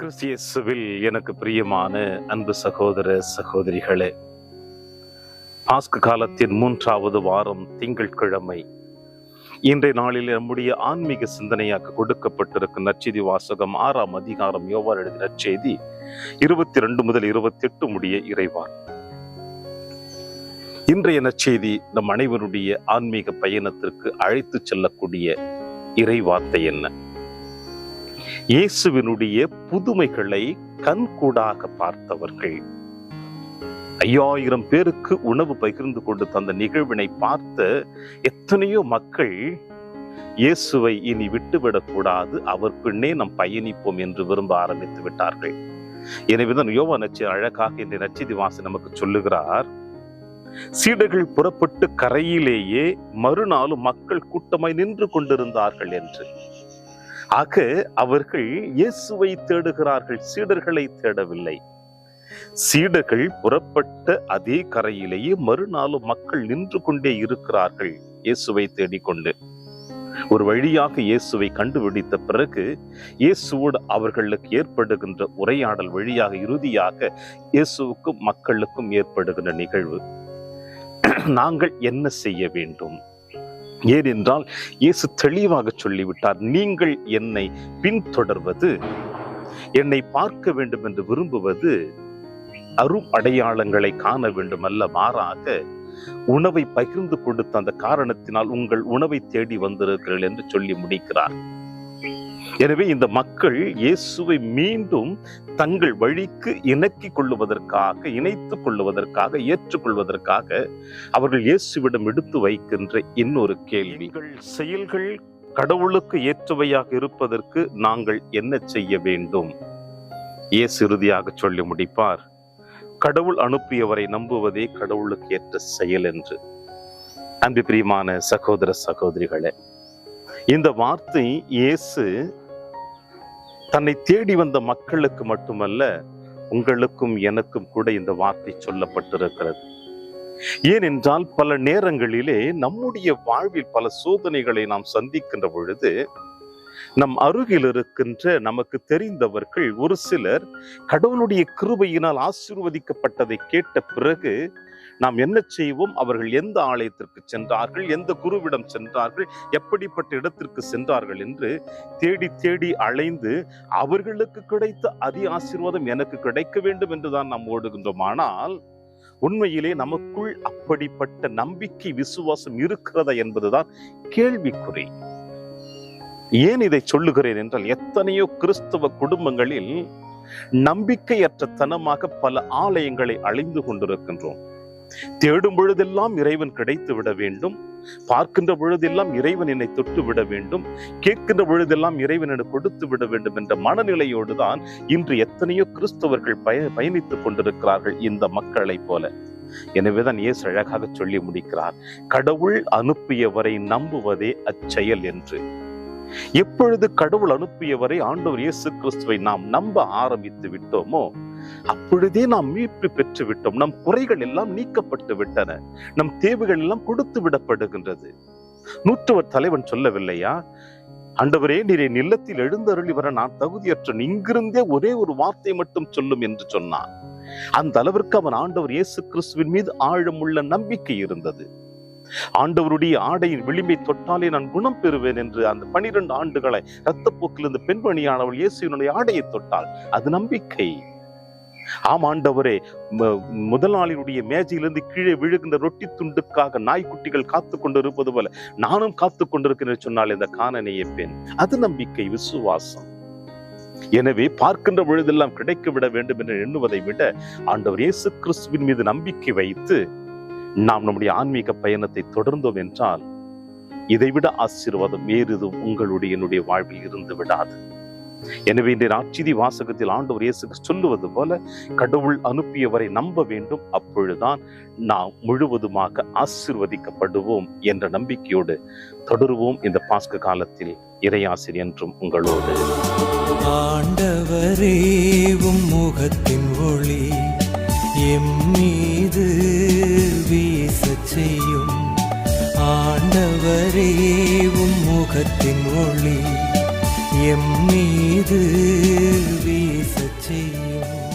கிறிஸ்தியேசுவில் எனக்கு பிரியமான அன்பு சகோதர சகோதரிகளே பாஸ்கு காலத்தின் மூன்றாவது வாரம் திங்கட்கிழமை. இன்றைய நாளில் நம்முடைய ஆன்மீக சிந்தனையாக கொடுக்கப்பட்டிருக்கும் நச்செய்தி வாசகம் ஆறாம் அதிகாரம் யோவார் எழுதிய நற்செய்தி இருபத்தி ரெண்டு முதல் இருபத்தி எட்டு முடிய இறைவார் இன்றைய நற்செய்தி நம் அனைவருடைய ஆன்மீக பயணத்திற்கு அழைத்து செல்லக்கூடிய இறைவார்த்தை என்ன? இயேசுவினுடைய புதுமைகளை கண்கூடாக பார்த்தவர்கள். ஐயாயிரம் பேருக்கு உணவு பகிர்ந்து கொண்டு தந்த நிகழ்வினை பார்த்த எத்தனையோ மக்கள் இயேசுவை இனி விட்டுவிடக்கூடாது அவர் பின்னே நாம் பயணிப்போம் என்று விரும்ப ஆரம்பித்து விட்டார்கள். எனவேதான் யோவா நச்சு அழகாக இந்த நச்சிதி வாசி நமக்கு சொல்லுகிறார் சீடர்கள் புறப்பட்டு கரையிலேயே மறுநாளும் மக்கள் கூட்டமாய் நின்று கொண்டிருந்தார்கள் என்று. ஆக அவர்கள் இயேசுவை தேடுகிறார்கள் சீடர்களை தேடவில்லை. சீடர்கள் புறப்பட்ட அதே கரையிலேயே மறுநாளும் மக்கள் நின்று கொண்டே இருக்கிறார்கள் இயேசுவை தேடிக்கொண்டு. ஒரு வழியாக இயேசுவை கண்டுபிடித்த பிறகு இயேசுவோடு அவர்களுக்கு ஏற்படுகின்ற உரையாடல் வழியாக இறுதியாக இயேசுவுக்கும் மக்களுக்கும் ஏற்படுகின்ற நிகழ்வு. நாங்கள் என்ன செய்ய வேண்டும்? ஏனென்றால் இயேசு தெளிவாக சொல்லிவிட்டார் நீங்கள் என்னை பின்தொடர்வது என்னை பார்க்க வேண்டும் என்று விரும்புவது அரும் அடையாளங்களை காண வேண்டும் அல்ல மாறாக உணவை பகிர்ந்து கொடுத்த அந்த காரணத்தினால் உங்கள் உணவை தேடி வந்திருக்கிறீர்கள் என்று சொல்லி முடிக்கிறார். எனவே இந்த மக்கள் இயேசுவை மீண்டும் தங்கள் வழிக்கு இணக்கிக் கொள்ளுவதற்காக இணைத்துக் கொள்ளுவதற்காக ஏற்றுக்கொள்வதற்காக அவர்கள் இயேசுவிடம் எடுத்து வைக்கின்ற இன்னொரு கேள்வி. செயல்கள் கடவுளுக்கு ஏற்றவையாக இருப்பதற்கு நாங்கள் என்ன செய்ய வேண்டும்? இயேசு இறுதியாக சொல்லி முடிப்பார். கடவுள் அனுப்பியவரை நம்புவதே கடவுளுக்கு ஏற்ற செயல் என்று. அன்பு பிரியமான சகோதர சகோதரிகளே இந்த வார்த்தை இயேசு தன்னை தேடி வந்த மக்களுக்கு மட்டுமல்ல உங்களுக்கும் எனக்கும் கூட இந்த வார்த்தை சொல்லப்பட்டிருக்கிறது. ஏனென்றால் பல நேரங்களிலே நம்முடைய வாழ்வில் பல சோதனைகளை நாம் சந்திக்கின்ற பொழுது நம் அருகில் இருக்கின்ற நமக்கு தெரிந்தவர்கள் ஒரு சிலர் கடவுளுடைய கிருபையினால் ஆசீர்வதிக்கப்பட்டதை கேட்ட பிறகு நாம் என்ன செய்வோம்? அவர்கள் எந்த ஆலயத்திற்கு சென்றார்கள்? எந்த குருவிடம் சென்றார்கள்? எப்படிப்பட்ட இடத்திற்கு சென்றார்கள் என்று தேடி தேடி அலைந்து அவர்களுக்கு கிடைத்த அதி ஆசீர்வாதம் எனக்கு கிடைக்க வேண்டும் என்றுதான் நாம் ஓடுகின்றோம். ஆனால் உண்மையிலே நமக்குள் அப்படிப்பட்ட நம்பிக்கை விசுவாசம் இருக்கிறதா என்பதுதான் கேள்விக்குறி. ஏன் இதை சொல்லுகிறேன் என்றால் எத்தனையோ கிறிஸ்தவ குடும்பங்களில் நம்பிக்கையற்ற தனமாக பல ஆலயங்களை அழிந்து கொண்டிருக்கின்றோம். தேடும் பொழுதெல்லாம் இறைவன் கிடைத்து விட வேண்டும். பார்க்கின்ற பொழுதெல்லாம் இறைவன் என்னை தொட்டு விட வேண்டும். கேட்கின்ற பொழுதெல்லாம் இறைவன் என கொடுத்து விட வேண்டும் என்ற மனநிலையோடு தான் இன்று எத்தனையோ கிறிஸ்தவர்கள் பய பயணித்துக் கொண்டிருக்கிறார்கள் இந்த மக்களைப் போல. எனவேதான் இயேசு அழகாக சொல்லி முடிக்கிறார் கடவுள் அனுப்பியவரை நம்புவதே அச்செயல் என்று. எப்பொழுது கடவுள் அனுப்பியவரை ஆண்டவர் இயேசு கிறிஸ்துவை நாம் நம்ப ஆரம்பித்து விட்டோமோ அப்பொழுதே நாம் மீட்பு பெற்று விட்டோம் நம் குறைகள் எல்லாம் நீக்கப்பட்டு விட்டன. நம் தேவைகள் எல்லாம் கொடுத்து விடப்படுகின்றது. நூற்றுவர் தலைவன் சொல்லவில்லையா? ஆண்டவரே நீரை நிலத்தில் எழுந்தருளி வர நான் தகுதியற்ற இங்கிருந்தே ஒரே ஒரு வார்த்தை மட்டும் சொல்லும் என்று சொன்னான். அந்த அளவிற்கு அவன் ஆண்டவர் இயேசு கிறிஸ்துவின் மீது ஆழமுள்ள நம்பிக்கை இருந்தது. ஆண்டவருடைய ஆடையின் விளிம்பை தொட்டாலே நான் குணம் பெறுவேன் என்று அந்த பனிரெண்டு ஆண்டுகளை ரத்தப்போக்கில் இந்த பெண்மணியானவள் இயேசுவினுடைய ஆடையை தொட்டாள். அது நம்பிக்கை. ஆம் ஆண்டவரே நாளினுடைய மேஜையிலிருந்து கீழே விழுகின்ற ரொட்டி துண்டுக்காக நாய்க்குட்டிகள் காத்து கொண்டிருப்பது போல நானும் காத்து கொண்டிருக்கிறேன் சொன்னால் இந்த காணனைய பெண் அது நம்பிக்கை விசுவாசம். எனவே பார்க்கின்ற பொழுதெல்லாம் கிடைக்க விட வேண்டும் என்று எண்ணுவதை விட ஆண்டவர் இயேசு கிறிஸ்துவின் மீது நம்பிக்கை வைத்து நாம் நம்முடைய ஆன்மீக பயணத்தை தொடர்ந்தோம் என்றால் இதைவிட ஆசீர்வாதம் வேறு எதுவும் உங்களுடைய என்னுடைய வாழ்வில் இருந்து விடாது. எனவே இந்த ஆட்சிதி வாசகத்தில் ஆண்டவர் இயேசுக்கு சொல்லுவது போல கடவுள் அனுப்பியவரை நம்ப வேண்டும். அப்பொழுதுதான் நாம் முழுவதுமாக ஆசிர்வதிக்கப்படுவோம் என்ற நம்பிக்கையோடு தொடருவோம் இந்த பாஸ்க காலத்தில் இறையாசிர் என்றும் உங்களோடு. ஆண்டவரே முகத்தின் ஒளி எம்மீது வீச செய்யும். ஆண்டவரே முகத்தின் ஒளி எம் மீது வீச செய்யும்.